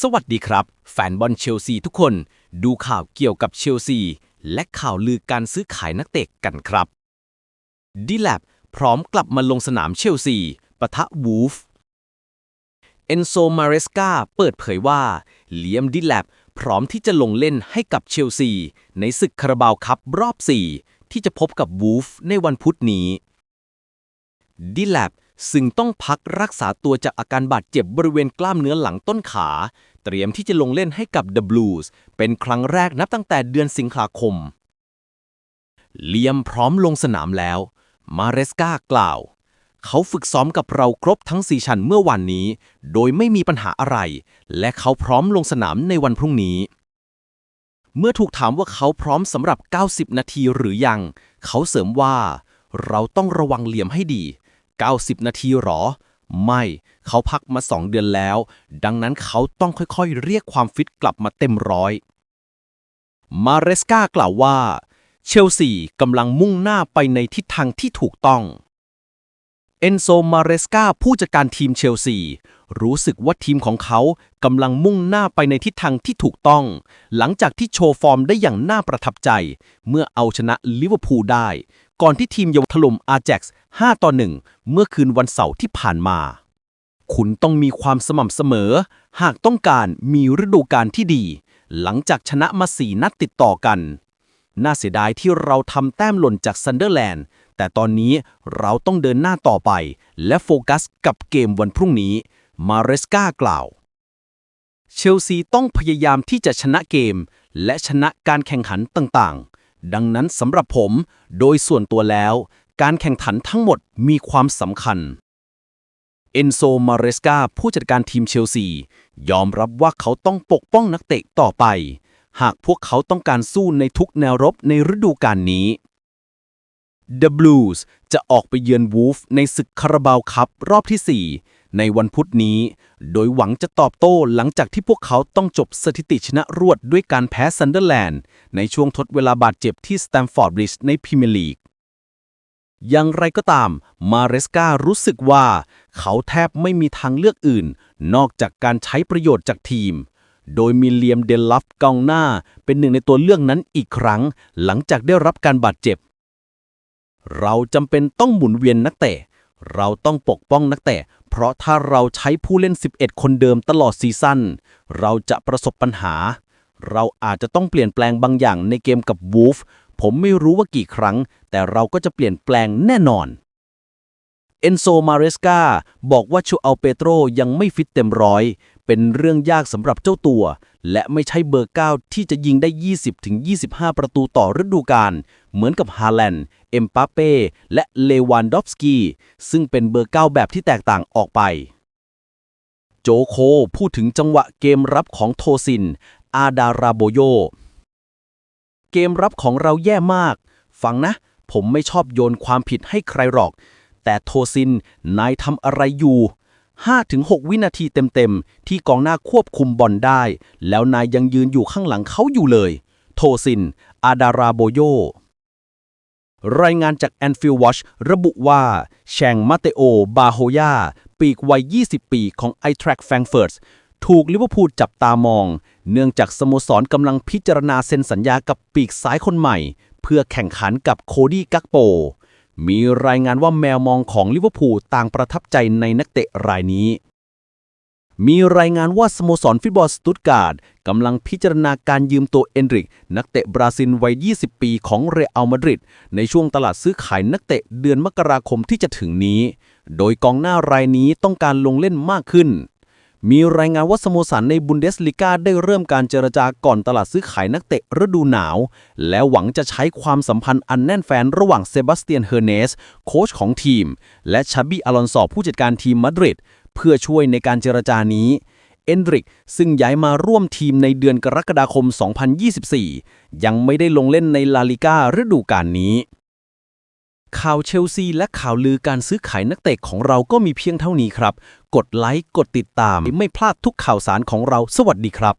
สวัสดีครับ แฟนบอลเชลซีทุกคน ดูข่าวเกี่ยวกับเชลซี และข่าวลือการซื้อขายนักเตะกันครับดีแลบพร้อมกลับมาลงสนามเชลซีปะทะวูฟเอนโซมาเรสกาเปิดเผยว่าเลียมดิแลบพร้อมที่จะลงเล่นให้กับเชลซี ในศึกคาราบาวคัพรอบ 4 ที่จะพบกับวูฟในวันพุธนี้ดิแลบ ซึ่งต้องพักรักษาตัวจากอาการบาดเจ็บบริเวณกล้ามเนื้อหลังต้นขา เตรียมที่จะลงเล่นให้กับ The Blues เป็นครั้งแรกนับตั้งแต่เดือนสิงหาคม เลียมพร้อมลงสนามแล้ว มาเรสกากล่าว เขาฝึกซ้อมกับเราครบทั้งสี่ชั้นเมื่อวันนี้ โดยไม่มีปัญหาอะไร และเขาพร้อมลงสนามในวันพรุ่งนี้ เมื่อถูกถามว่าเขาพร้อมสำหรับ 90 นาทีหรือยัง เขาเสริมว่า เราต้องระวังเหลี่ยมให้ดี 90 นาทีหรอ ไม่ เขาพักมา 2 เดือนแล้ว ดังนั้นเขาต้องค่อยๆ เรียกความฟิตกลับมาเต็มร้อย มาเรสกากล่าวว่า เชลซีกำลังมุ่งหน้าไปในทิศทางที่ถูกต้อง เอนโซมาเรสกาผู้จัดการทีมเชลซีรู้สึกว่าทีมของเขากำลังมุ่งหน้าไปในทิศทางที่ถูกต้อง หลังจากที่โชว์ฟอร์มได้อย่างน่าประทับใจ เมื่อเอาชนะลิเวอร์พูลได้ ก่อนที่ทีมเยาวถล่มอาแจ็กซ์5ต่อ1เมื่อคืนวันเสาร์ที่ผ่านมา คุณต้องมีความสม่ำเสมอ หากต้องการมีฤดูกาลที่ดี หลังจากชนะมาสีนัดติดต่อกัน น่าเสียดายที่เราทำแต้มหล่นจากซันเดอร์แลนด์แต่ตอนนี้เราต้องเดินหน้าต่อไป และโฟกัสกับเกมวันพรุ่งนี้ มาเรสกากล่าว เชลซีต้องพยายามที่จะชนะเกม และชนะการแข่งขันต่างๆ ดังนั้นสำหรับผมโดยส่วนตัวแล้ว การแข่งขันทั้งหมดมีความสำคัญ เอนโซ มาเรสกาผู้จัดการทีมเชลซี ยอมรับว่าเขาต้องปกป้องนักเตะต่อไป หากพวกเขาต้องการสู้ในทุกแนวรบในฤดูกาลนี้ The Blues จะออกไปเยือนวูฟในศึกคาราบาวคัพรอบที่ 4 ในวันพุธนี้ โดยหวังจะตอบโต้หลังจากที่พวกเขาต้องจบสถิติชนะรวดด้วยการแพ้ซันเดอร์แลนด์ ในช่วงทดเวลาบาดเจ็บที่สแตมฟอร์ดบริดจ์ในพรีเมียร์ลีกอย่างไรก็ตาม มาเรสการู้สึกว่า เขาแทบไม่มีทางเลือกอื่น นอกจากการใช้ประโยชน์จากทีม โดยมีเลียมเดลลัฟกองหน้า เป็นหนึ่งในตัวเลือกนั้นอีกครั้ง หลังจากได้รับการบาดเจ็บ เราจำเป็นต้องหมุนเวียนนักเตะ เราต้องปกป้องนักเตะ เพราะถ้าเราใช้ผู้เล่น 11 คนเดิมตลอดซีซั่น เราจะประสบปัญหา เราอาจจะต้องเปลี่ยนแปลงบางอย่างในเกมกับวูฟ ผมไม่รู้ว่ากี่ครั้ง แต่เราก็จะเปลี่ยนแปลงแน่นอน เอนโซ มาเรสกาบอกว่าชูอัลเปโตรยังไม่ฟิตเต็มร้อย เป็นเรื่องยากสำหรับเจ้าตัว และไม่ใช่เบอร์ 9 ที่จะยิงได้ 20-25 ประตูต่อฤดูกาลเหมือนกับฮาแลนด์ เอ็มปาเป้ และเลวันดอฟสกี้ ซึ่งเป็นเบอร์ 9 แบบที่แตกต่างออกไป โจโคพูดถึงจังหวะเกมรับของโทซิน อาดาราโบโย เกมรับของเราแย่มาก ฟังนะ ผมไม่ชอบโยนความผิดให้ใครหรอก แต่โทซินนายทำอะไรอยู่ 5-6 วินาทีเต็มๆ ที่กองหน้าควบคุมบอลได้ แล้วนายยังยืนอยู่ข้างหลังเขาอยู่เลย โทซิน อาดาราโบโย รายงานจากแอนฟิลด์วอชระบุว่าแชงมาเตโอ บาโฮยา ปีกวัย 20 ปีของไอแทรกแฟงเฟิร์ตถูกลิเวอร์พูลจับตามอง เนื่องจากสโมสรกำลังพิจารณาเซ็นสัญญากับปีกซ้ายคนใหม่ เพื่อแข่งขันกับโคดี้กักโป มีรายงานว่าแมวมองของลิเวอร์พูลต่างประทับใจในนักเตะรายนี้ มีรายงานว่าสโมสรฟุตบอลสตุตการ์ดกำลังพิจารณาการยืมตัวเอนริก นักเตะบราซิลวัย 20 ปีของเรอัลมาดริดในช่วงตลาดซื้อขายนักเตะเดือนมกราคมที่จะถึงนี้ โดยกองหน้ารายนี้ต้องการลงเล่นมากขึ้น มีรายงานว่าสโมสรในบุนเดสลิกาได้เริ่มการเจรจาก่อนตลาดซื้อขายนักเตะฤดูหนาว และหวังจะใช้ความสัมพันธ์อันแน่นแฟนระหว่างเซบาสเตียนเฮอร์เนส โค้ชของทีม และชาบิอลอนซอผู้จัดการทีมมาดริดเพื่อช่วยในการเจรจานี้เอนดริกซึ่งย้ายมาร่วมทีมในเดือนกรกฎาคม 2024 ยังไม่ได้ลงเล่นในลาลิก้าฤดูกาลนี้ ข่าวเชลซีและข่าวลือการซื้อขายนักเตะของเราก็มีเพียงเท่านี้ครับ กดไลค์ กดติดตาม ไม่พลาดทุกข่าวสารของเรา สวัสดีครับ